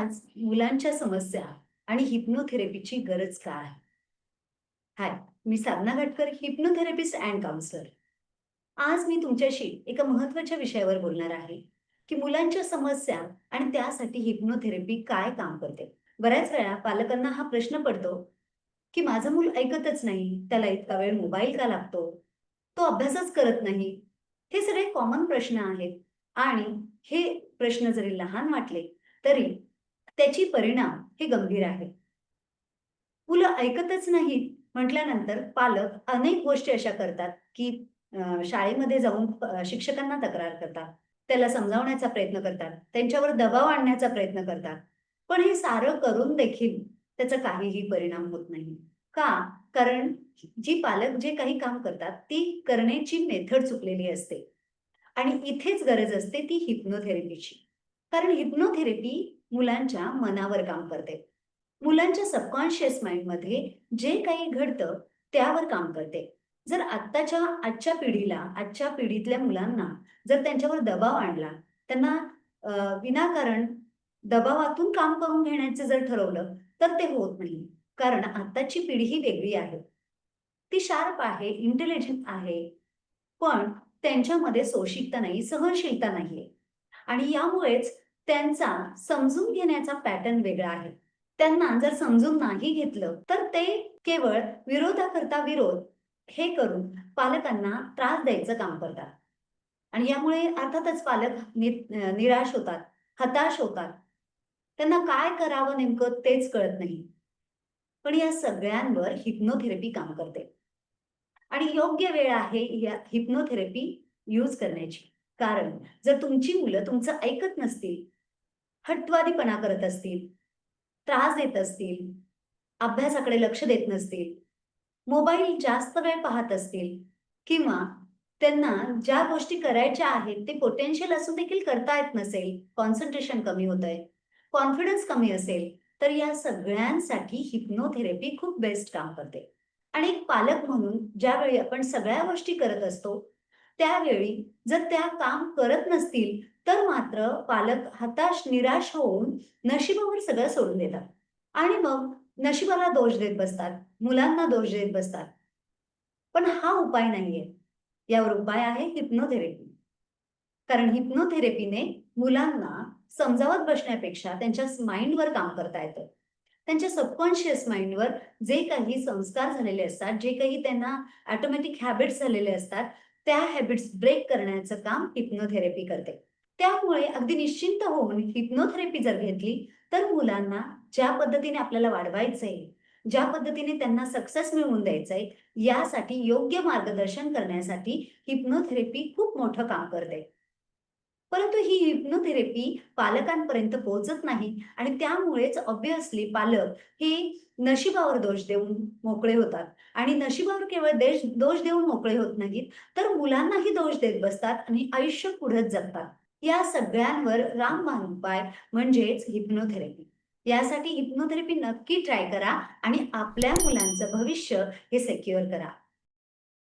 आज मुलांच्या समस्या आणि हिप्नोथेरपीची गरज काय आहे? हाय मी साधना घटकर हिप्नोथेरपिस्ट अँड काउन्सलर. आज मी तुमच्याशी एका महत्त्वाच्या विषयावर बोलणार आहे की मुलांच्या समस्या आणि त्यासाठी हिप्नोथेरपी काय काम करते. बऱ्याच वेळा पालकांना हा प्रश्न पडतो की माझं मूल ऐकतच नाही त्याला इतका वेळ मोबाईल का लागतो? तो अभ्यासच करत नाही. हे सगळे कॉमन प्रश्न आहेत. आणि हे प्रश्न जरी लहान वाटले तरी त्याची परिणाम हे गंभीर आहे. मुलं ऐकतच नाहीत म्हटल्यानंतर पालक अनेक गोष्टी अशा करतात की शाळेमध्ये जाऊन शिक्षकांना तक्रार करतात. त्याला समजावण्याचा प्रयत्न करतात. त्यांच्यावर दबाव आणण्याचा प्रयत्न करतात. पण हे सारं करून देखील त्याचा काहीही परिणाम होत नाही. का? कारण जी पालक जे काही काम करतात ती करण्याची मेथड चुकलेली असते. आणि इथेच गरज असते ती हिप्नोथेरपीची कारण हिप्नोथेरपी मुलांच्या मनावर काम करते. मुलांच्या सबकॉन्शियस माइंडमध्ये जे काही घडतं त्यावर काम करते. जर आत्ताच्या आजच्या पिढीला आजच्या पिढीतल्या मुलांना जर त्यांच्यावर दबाव आणला त्यांना विनाकारण दबावातून काम करून घेण्याचं जर ठरवलं तर ते होत नाही. कारण आत्ताची पिढी ही वेगळी आहे. ती शार्प आहे इंटेलिजंट आहे पण त्यांच्यामध्ये सोशिकता नाही सहनशीलता नाहीये. आणि यामुळेच त्यांचा समजून घेण्याचा पॅटर्न वेगळा आहे. त्यांना जर समजून नाही घेतलं तर ते केवळ विरोधाकरता विरोध हे करून पालकांना त्रास द्यायचं काम करतात. आणि यामुळे अर्थातच पालक नि- निराश होतात हताश होतात. त्यांना काय करावं नेमकं तेच कळत नाही. पण या सगळ्यांवर हिप्नोथेरपी काम करते. आणि योग्य वेळ आहे या हिप्नोथेरपी यूज करण्याची. कारण जर तुमची मुलं तुमचं ऐकत नसतील हट्टवादीपणा करत असतील त्रास देत असतील अभ्यासाकडे लक्ष देत नसतील मोबाईल जास्त वेळ पाहत असतील किंवा त्यांना ज्या गोष्टी करायच्या आहेत ते पोटेन्शियल असून देखील करता येत नसेल कॉन्सन्ट्रेशन कमी होत आहे कॉन्फिडन्स कमी असेल तर या सगळ्यांसाठी हिप्नोथेरपी खूप बेस्ट काम करते. आणि एक पालक म्हणून ज्यावेळी आपण सगळ्या गोष्टी करत असतो त्यावेळी जर त्या काम करत नसतील तर मात्र पालक हताश निराश होऊन नशिबावर सगळं सोडून देतात. आणि मग नशिबाला दोष देत बसतात मुलांना दोष देत बसतात. पण हा उपाय नाहीये. यावर उपाय आहे हिप्नोथेरपी कारण हिप्नोथेरपीने मुलांना समजावत बसण्यापेक्षा त्यांच्या माइंडवर काम करता येतं. त्यांच्या सबकॉन्शियस माइंडवर जे काही संस्कार झालेले असतात जे काही त्यांना ऑटोमॅटिक हॅबिट्स झालेले असतात त्या हॅबिट्स ब्रेक करण्याचं काम हिप्नोथेरपी करते. त्यामुळे अगदी निश्चिंत होऊन हिप्नोथेरपी जर घेतली तर मुलांना ज्या पद्धतीने आपल्याला वाढवायचंय ज्या पद्धतीने त्यांना सक्सेस मिळवून द्यायचंय यासाठी योग्य मार्गदर्शन करण्यासाठी हिप्नोथेरपी खूप मोठं काम करते. परंतु ही हिप्नोथेरपी पालकांपर्यंत पोहोचत नाही आणि त्यामुळेच ऑब्विसली पालक हे नशिबावर दोष देऊन मोकळे होतात. आणि नशिबावर केवळ देश दोष देऊन मोकळे होत नाहीत तर मुलांनाही दोष देत बसतात आणि आयुष्य पुढत जगतात. या सगळ्यांवर रामबाण उपाय म्हणजेच हिप्नोथेरपी. यासाठी हिप्नोथेरपी नक्की ट्राय करा आणि आपल्या मुलांचं भविष्य हे सेक्युअर करा.